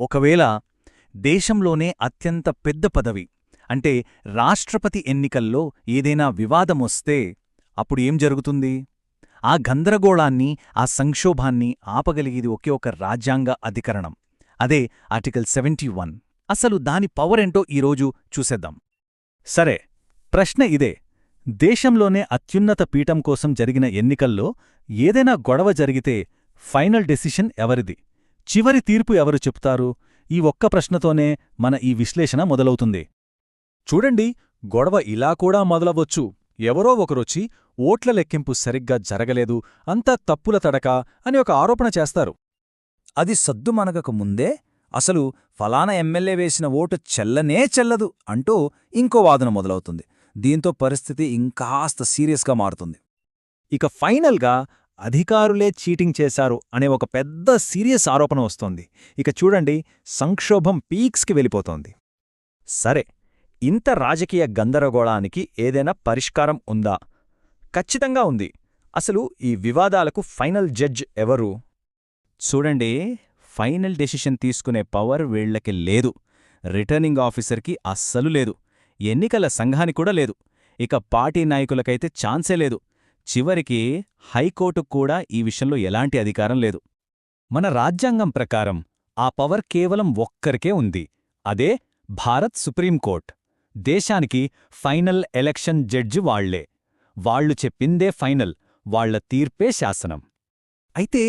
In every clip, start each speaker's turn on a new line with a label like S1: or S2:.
S1: ఒకవేళ దేశంలోనే అత్యంత పెద్ద పదవి అంటే రాష్ట్రపతి ఎన్నికల్లో ఏదైనా వివాదమొస్తే అప్పుడు ఏం జరుగుతుంది? ఆ గందరగోళాన్ని ఆ సంక్షోభాన్ని ఆపగలిగేది ఒకే ఒక రాజ్యాంగ అధికరణం. అదే ఆర్టికల్ సెవెంటీ వన్. అసలు దాని పవరేంటో ఈరోజు చూసేద్దాం. సరే ప్రశ్న ఇదే. దేశంలోనే అత్యున్నత పీఠం కోసం జరిగిన ఎన్నికల్లో ఏదైనా గొడవ జరిగితే ఫైనల్ డెసిషన్ ఎవరిది? చివరి తీర్పు ఎవరు చెప్తారు? ఈ ఒక్క ప్రశ్నతోనే మన ఈ విశ్లేషణ మొదలవుతుంది.
S2: చూడండి గొడవ ఇలా కూడా మొదలవచ్చు. ఎవరో ఒకరొచ్చి ఓట్ల లెక్కింపు సరిగ్గా జరగలేదు అంతా తప్పుల తడక అని ఒక ఆరోపణ చేస్తారు.
S3: అది సద్దుమనగక ముందే అసలు ఫలానా ఎమ్మెల్యే వేసిన ఓటు చెల్లనే చెల్లదు అంటూ ఇంకో వాదన మొదలవుతుంది. దీంతో పరిస్థితి ఇంకాస్త సీరియస్గా మారుతుంది.
S2: ఇక ఫైనల్గా అధికారులే చీటింగ్ చేశారు అనే ఒక పెద్ద సీరియస్ ఆరోపణ వస్తోంది. ఇక చూడండి సంక్షోభం పీక్స్కి వెళ్ళిపోతోంది. సరే ఇంత రాజకీయ గందరగోళానికి ఏదైనా పరిష్కారం ఉందా? ఖచ్చితంగా ఉంది. అసలు ఈ వివాదాలకు ఫైనల్ జడ్జ్ ఎవరు? చూడండి ఫైనల్ డెసిషన్ తీసుకునే పవర్ వీళ్ళకి లేదు. రిటర్నింగ్ ఆఫీసర్కి అస్సలు లేదు. ఎన్నికల సంఘానికి కూడా లేదు. ఇక పార్టీ నాయకులకైతే ఛాన్సే లేదు. చివరికి హైకోర్టుకు కూడా ఈ విషయంలో ఎలాంటి అధికారం లేదు. మన రాజ్యాంగం ప్రకారం ఆ పవర్ కేవలం ఒక్కరికే ఉంది. అదే భారత్ సుప్రీంకోర్టు దేశానికి ఫైనల్ ఎలక్షన్ జడ్జి వాళ్ళే. వాళ్ళు చెప్పిందే ఫైనల్ వాళ్ళ తీర్పే శాసనం.
S3: అయితే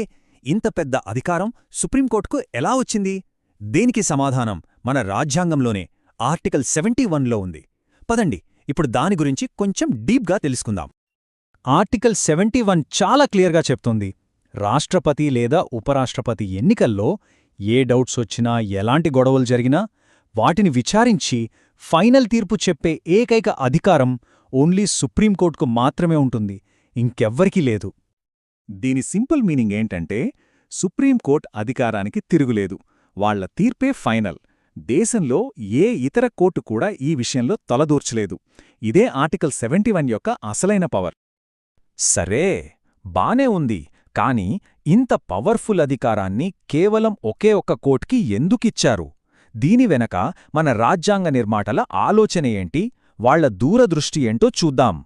S3: ఇంత పెద్ద అధికారం సుప్రీంకోర్టుకు ఎలా వచ్చింది? దీనికి సమాధానం మన రాజ్యాంగంలోనే ఆర్టికల్ సెవెంటీ వన్లో ఉంది. పదండి ఇప్పుడు దాని గురించి కొంచెం డీప్గా తెలుసుకుందాం.
S2: ఆర్టికల్ సెవెంటీ వన్ చాలా క్లియర్గా చెప్తోంది. రాష్ట్రపతి లేదా ఉపరాష్ట్రపతి ఎన్నికల్లో ఏ డౌట్స్ వచ్చినా ఎలాంటి గొడవలు జరిగినా వాటిని విచారించి ఫైనల్ తీర్పు చెప్పే ఏకైక అధికారం ఓన్లీ సుప్రీంకోర్టుకు మాత్రమే ఉంటుంది. ఇంకెవ్వరికీ లేదు.
S1: దీని సింపుల్ మీనింగ్ ఏంటంటే సుప్రీంకోర్టు అధికారానికి తిరుగులేదు. వాళ్ళ తీర్పే ఫైనల్. దేశంలో ఏ ఇతర కోర్టు కూడా ఈ విషయంలో తలదూర్చలేదు. ఇదే ఆర్టికల్ సెవెంటీ వన్ యొక్క అసలైన పవర్.
S2: సరే బానే ఉంది కాని ఇంత పవర్ఫుల్ అధికారాన్ని కేవలం ఒకే ఒక్క కోట్కి ఎందుకిచ్చారు? దీని వెనక మన రాజ్యాంగ నిర్మాటల ఆలోచన ఏంటి? వాళ్ళ దూరదృష్టి ఏంటో చూద్దాం.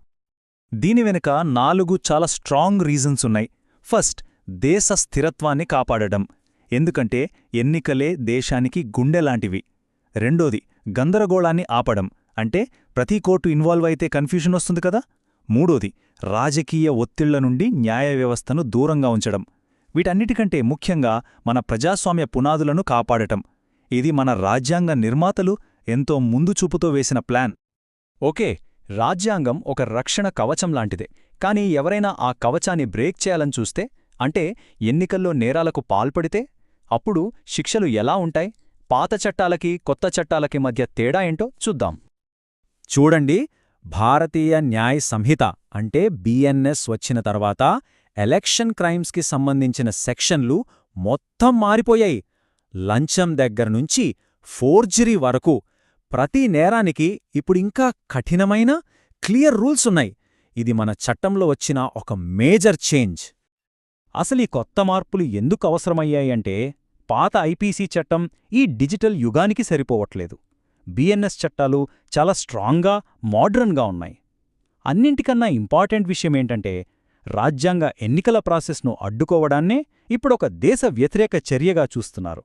S1: దీని వెనుక నాలుగు చాలా స్ట్రాంగ్ రీజన్స్ ఉన్నాయి. ఫస్ట్ దేశ స్థిరత్వాన్ని కాపాడడం. ఎందుకంటే ఎన్నికలే దేశానికి గుండెలాంటివి రెండోది గందరగోళాన్ని ఆపడం. అంటే ప్రతి కోర్టు ఇన్వాల్వ్ అయితే కన్ఫ్యూషన్ వస్తుంది కదా? మూడోది రాజకీయ ఒత్తిళ్ళ నుండి న్యాయ వ్యవస్థను దూరంగా ఉంచడం. వీటన్నిటికంటే ముఖ్యంగా మన ప్రజాస్వామ్య పునాదులను కాపాడటం. ఇది మన రాజ్యాంగ నిర్మాతలు ఎంతో ముందు చూపుతో వేసిన ప్లాన్.
S2: ఓకే రాజ్యాంగం ఒక రక్షణ కవచం లాంటిదే. కానీ ఎవరైనా ఆ కవచాన్ని బ్రేక్ చేయాలని చూస్తే అంటే ఎన్నికల్లో నేరాలకు పాల్పడితే అప్పుడు శిక్షలు ఎలా ఉంటాయి? పాత చట్టాలకి కొత్త చట్టాలకి మధ్య తేడా ఏంటో చూద్దాం.
S3: చూడండి భారతీయ న్యాయ సంహిత అంటే బిఎన్ఎస్ వచ్చిన తర్వాత ఎలక్షన్ క్రైమ్స్కి సంబంధించిన సెక్షన్లు మొత్తం మారిపోయాయి. లంచం దగ్గర్నుంచి ఫోర్జరీ వరకు. ప్రతి నేరానికి ఇప్పుడింకా కఠినమైన క్లియర్ రూల్స్ ఉన్నాయి. ఇది మన చట్టంలో వచ్చిన ఒక మేజర్ చేంజ్.
S2: అసలీ కొత్త మార్పులు ఎందుకు అవసరమయ్యాయంటే పాత ఐపీసీ చట్టం ఈ డిజిటల్ యుగానికి సరిపోవట్లేదు. బిఎన్ఎస్ చట్టాలు చాలా స్ట్రాంగ్గా మోడ్రన్గా ఉన్నాయి. అన్నింటికన్నా ఇంపార్టెంట్ విషయమేంటంటే రాజ్యాంగ ఎన్నికల ప్రాసెస్ను అడ్డుకోవడాన్నే ఇప్పుడొక దేశ వ్యతిరేక చర్యగా చూస్తున్నారు.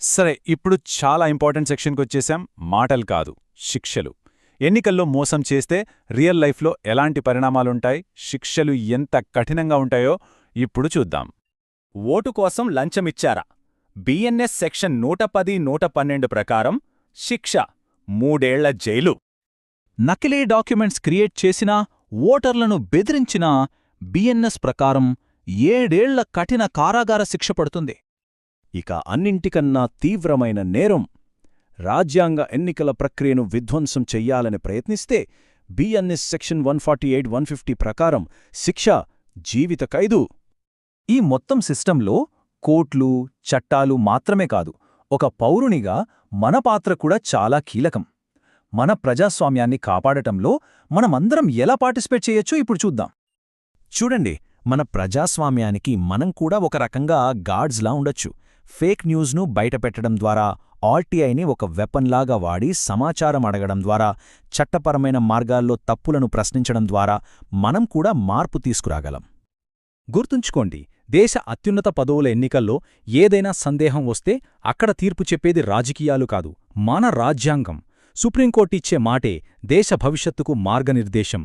S1: సరే ఇప్పుడు చాలా ఇంపార్టెంట్ సెక్షన్కి వచ్చేశాం మాటలు కాదు శిక్షలు. ఎన్నికల్లో మోసం చేస్తే రియల్ లైఫ్లో ఎలాంటి పరిణామాలుంటాయి? శిక్షలు ఎంత కఠినంగా ఉంటాయో ఇప్పుడు చూద్దాం. ఓటు కోసం లంచమిచ్చారా? బిఎన్ఎస్ సెక్షన్ నూట పది నూట పన్నెండు ప్రకారం శిక్ష మూడేళ్ళ జైలు.
S2: నకిలీ డాక్యుమెంట్స్ క్రియేట్ చేసినా ఓటర్లను బెదిరించినా బిఎన్ఎస్ ప్రకారం ఏడేళ్ళ కఠిన కారాగార శిక్ష పడుతుంది.
S3: ఇక అన్నింటికన్నా తీవ్రమైన నేరం రాజ్యాంగ ఎన్నికల ప్రక్రియను విధ్వంసం చెయ్యాలని ప్రయత్నిస్తే BNS section one forty eight one fifty ప్రకారం శిక్ష జీవిత ఖైదు. ఈ మొత్తం సిస్టంలో కోట్లు చట్టాలు మాత్రమే కాదు ఒక పౌరునిగా మన పాత్ర కూడా చాలా కీలకం. మన ప్రజాస్వామ్యాన్ని కాపాడటంలో మనమందరం ఎలా పార్టిసిపేట్ చేయొచ్చో ఇప్పుడు చూద్దాం. చూడండి మన ప్రజాస్వామ్యానికి మనం కూడా ఒక రకంగా గాడ్స్లా ఉండొచ్చు. ఫేక్ న్యూస్ను బయటపెట్టడం ద్వారా ఆర్టీఐని ఒక వెపన్లాగా వాడి సమాచారం అడగడం ద్వారా చట్టపరమైన మార్గాల్లో తప్పులను ప్రశ్నించడం ద్వారా మనం కూడా మార్పు తీసుకురాగలం.
S2: గుర్తుంచుకోండి దేశ అత్యున్నత పదవుల ఎన్నికల్లో ఏదైనా సందేహం వస్తే అక్కడ తీర్పు చెప్పేది రాజకీయాలు కాదు మన రాజ్యాంగం. సుప్రీంకోర్టు ఇచ్చే మాటే దేశ భవిష్యత్తుకు మార్గనిర్దేశం.